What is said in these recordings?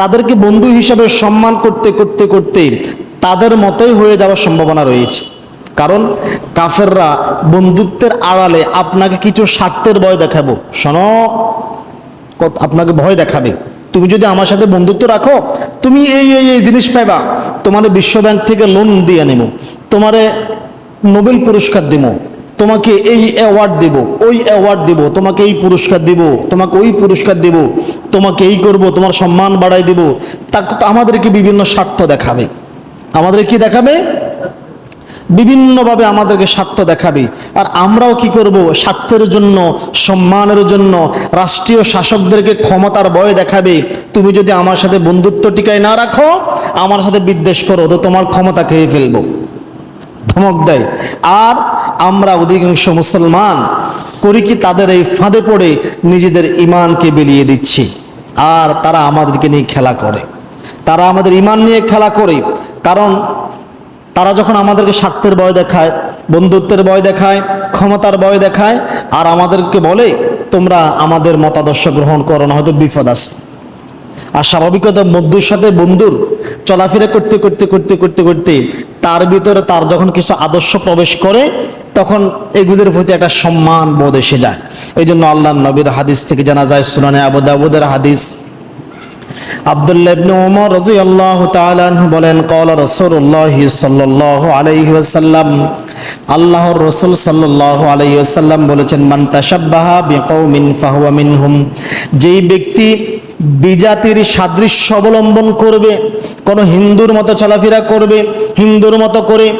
তাদেরকে বন্ধু হিসাবে সম্মান করতে করতে করতে তাদের মতোই হয়ে যাওয়ার সম্ভাবনা রয়েছে। কারণ কাফেররা বন্ধুত্বের আড়ালে আপনাকে কিছু স্বার্থের ভয় দেখাবো। শোনো আপনাকে ভয় দেখাবে। তুমি যদি আমার সাথে বন্ধুত্ব রাখো, তুমি এই এই এই জিনিস পাইবা। তোমার বিশ্ব ব্যাংক থেকে লোন দিয়ে নেব। তোমারে নোবেল পুরস্কার দেব। তোমাকে এই অ্যাওয়ার্ড দেব, ওই অ্যাওয়ার্ড দেব, তোমাকে এই পুরস্কার দেব, তোমাকে ওই পুরস্কার দেব, তোমাকে এই করব, তোমার সম্মান বাড়াই দেব। তা আমাদেরকে বিভিন্ন স্বার্থ দেখাবে। আমাদের কি দেখাবে? বিভিন্নভাবে আমাদেরকে স্বার্থ দেখাবে। আর আমরাও কি করব? স্বার্থের জন্য, সম্মানের জন্য, রাষ্ট্রীয় শাসকদেরকে ক্ষমতার ভয় দেখাবে। তুমি যদি আমার সাথে বন্ধুত্ব টিকায় না রাখো, আমার সাথে বিদ্বেষ করো, তো তোমার ক্ষমতা খেয়ে ফেলব। ধমক দেয়। আর আমরা অধিকাংশ মুসলমান করি কি তাদের এই ফাঁদে পড়ে নিজেদের ইমানকে বিলিয়ে দিচ্ছি। আর তারা আমাদেরকে নিয়ে খেলা করে। তারা আমাদের ইমান নিয়ে খেলা করে। কারণ তারা যখন আমাদেরকে স্বার্থের ভয় দেখায়, বন্ধুত্বের ভয় দেখায়, ক্ষমতার ভয় দেখায়, আর আমাদেরকে বলে, তোমরা আমাদের মতাদর্শ গ্রহণ করো, না হয়তো বিপদ আছে। আর স্বাভাবিকতা বন্ধুর সাথে বন্ধুর চলাফেরা করতে করতে করতে করতে করতে তার ভিতরে তার যখন কিছু আদর্শ প্রবেশ করে, তখন এগুলোর প্রতি একটা সম্মান বোধ এসে যায়। এই জন্য আল্লাহ নবীর হাদিস থেকে জানা যায়, সুনানে আবু দাউদের হাদিস। আব্দুল্লাহ যেই ব্যক্তি বিজাতির সাদৃশ্য অবলম্বন করবে, কোনো হিন্দুর মতো চলাফেরা করবে, হিন্দুর মতো করে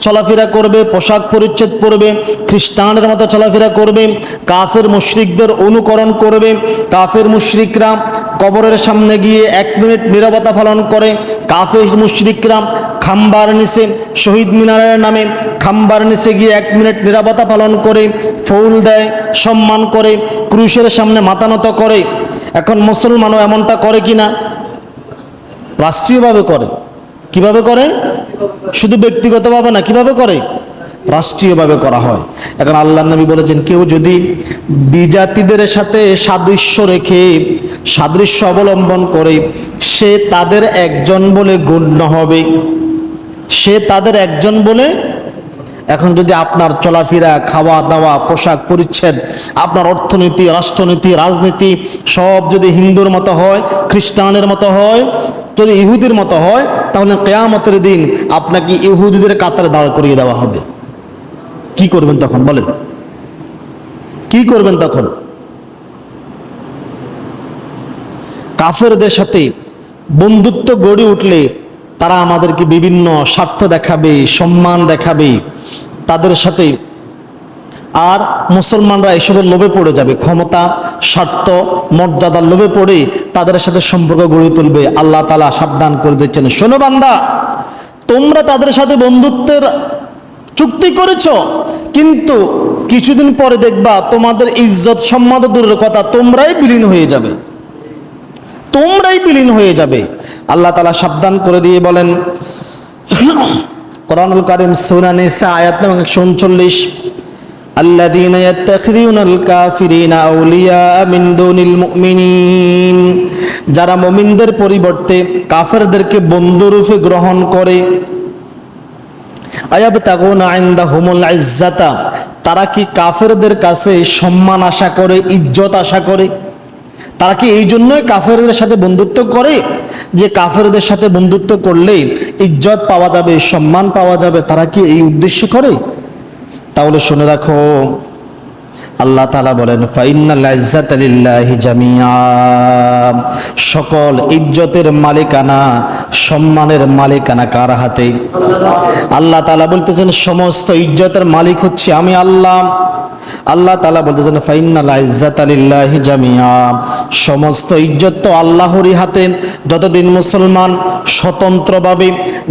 চলাফেরা করবে, পোশাক পরিচ্ছেদ পরবে খ্রিস্টানের মতো চলাফেরা করবে, কাফের মুশরিকদের অনুকরণ করবে, কাফের মুশরিকরা কবরের সামনে গিয়ে এক মিনিট নীরবতা পালন করে, কাফের মুশরিকরা খাম্বার নিচে, শহীদ মিনারের নামে খাম্বার নিচে গিয়ে এক মিনিট নীরবতা পালন করে, ফৌল দেয়, সম্মান করে, ক্রুশের সামনে মাতানত করে। এখন মুসলমানও এমনটা করে কি না রাষ্ট্রীয়ভাবে করে। কীভাবে করে? শুধু ব্যক্তিগতভাবে না, কীভাবে করে? রাষ্ট্রীয়ভাবে করা হয়। এখন আল্লাহ নবী বলেছেন, কেউ যদি বিজাতিদের সাথে সাদৃশ্য রেখে, সাদৃশ্য অবলম্বন করে, সে তাদের একজন বলে গণ্য হবে। সে তাদের একজন বলে এখন যদি আপনার চলাফেরা খাওয়া দাওয়া পোশাক পরিচ্ছেদ, আপনার অর্থনীতি, রাষ্ট্রনীতি, রাজনীতি সব যদি হিন্দুর মতো হয়, খ্রিস্টানের মতো হয়, যদি ইহুদির মতো হয়, তাহলে কেয়ামতের দিন আপনাকে ইহুদিদের কাতারে দাঁড় করিয়ে দেওয়া হবে। কি করবেন তখন বলেন? কি করবেন তখন? কাফেরদের সাথে বন্ধুত্ব গড়ে উঠলে তারা আমাদেরকে বিভিন্ন স্বার্থ দেখাবে, সম্মান দেখাবে তাদের সাথে। আর মুসলমানরা এসবের লোভে পড়ে যাবে, ক্ষমতা, স্বার্থ, মর্যাদার লোভে পড়ে তাদের সাথে সম্পর্ক গড়ে তুলবে। আল্লাহ তালা সাবধান করে দিচ্ছেন। শোনো বান্দা, তোমরা তাদের সাথে বন্ধুত্বের চুক্তি করেছ, কিন্তু কিছুদিন পরে দেখবা তোমাদের ইজ্জত সম্মান দূরের কথা, তোমরাই বিলীন হয়ে যাবে। তোমরাই বিলীন হয়ে যাবে আল্লাহ তালা সাবধান করে দিয়ে বলেন কোরআনুল কারিম সূরা নিসা আয়াত নম্বর একশো উনচল্লিশ الذين يتخذون الكافرين أولياء من دون المؤمنين যারা মুমিনদের পরিবর্তে কাফেরদেরকে বন্ধুরূপে গ্রহণ করে আয়াবতাগুনা ইনদাহুমুল ইজ্জাতা তারা কি কাফেরদের কাছে সম্মান আশা করে ইজ্জত আশা করে তারা কি এই জন্যই কাফেরদের সাথে বন্ধুত্ব করে? যে কাফেরদের সাথে বন্ধুত্ব করলে ইজ্জত পাওয়া যাবে, সম্মান পাওয়া যাবে, তারা কি এই উদ্দেশ্যে করে? তাহলে শুনে রাখো আল্লাহ তালা বলেন সকল ইজ্জতের মালিকানা, সম্মানের মালিকানা কার হাতে? আল্লাহ তালা বলতেছেন, সমস্ত ইজ্জতের মালিক হচ্ছে আমি আল্লাহ। আল্লাহ তালা বলতেছেন ফাইনাল ইজ্জাত লিল্লাহি জামিয়া সমস্ত ইজ্জত তো আল্লাহরই হাতে। যতদিন মুসলমান স্বতন্ত্রভাবে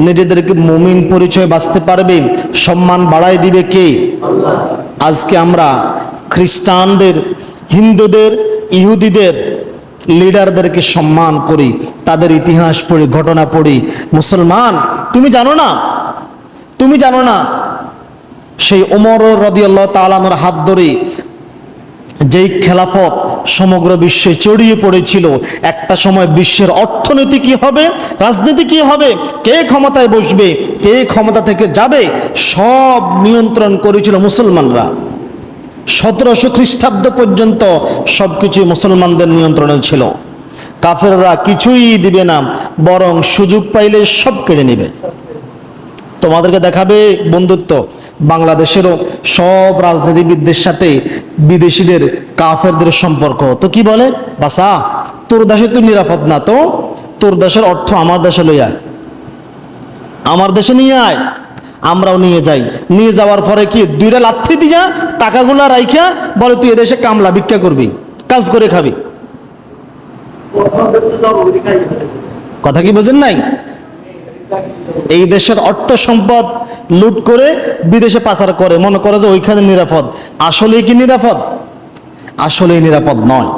নিজেদেরকে মুমিন পরিচয় বাঁচতে পারবে, সম্মান বাড়াই দিবে কে? আজকে আমরা খ্রিস্টানদের, হিন্দুদের, ইহুদিদের লিডারদেরকে সম্মান করি, তাদের ইতিহাস পড়ি, ঘটনা পড়ি। মুসলমান, তুমি জানো না? তুমি জানো না? সেই ওমর রদিয়াল্লাহ তালানোর হাত ধরে যেই খেলাফত সমগ্র বিশ্বে ছড়িয়ে পড়েছিল, একটা সময় বিশ্বের অর্থনীতি কি হবে, রাজনীতি কি হবে, কে ক্ষমতায় বসবে, কে ক্ষমতা থেকে যাবে, সব নিয়ন্ত্রণ করেছিল মুসলমানরা। সতেরোশো খ্রিস্টাব্দ পর্যন্ত সব কিছুই মুসলমানদের নিয়ন্ত্রণে ছিল। কাফেররা কিছুই দিবে না, বরং সুযোগ পাইলে সব কেড়ে নেবে। তোমাদেরকে দেখাবে বন্ধুত্ব, বাংলাদেশেরও সব রাজনীতিবিদদের সাথে বিদেশিদের, কাফেরদের সম্পর্ক। তো কি বলে? বাসা তোর দেশে তুই নিরাপদ না তো? তোর দেশের অর্থ আমার দেশে লই আয়। আমার দেশে নিয়ে আয়। আমরাও নিয়ে যাই। নিয়ে যাওয়ার পরে কি দুইটা লাথি দিয়া টাকাগুলা রাইখা বলে, তুই এদেশে কামলা ভিক্ষা করবি, কাজ করে খাবি। কথা কি বোঝেন নাই? এই দেশের অর্থ সম্পদ লুট করে বিদেশে পাচার করে, মনে করে যে ওইখানে নিরাপদ। আসলে কি নিরাপদ? আসলেই নিরাপদ নয়।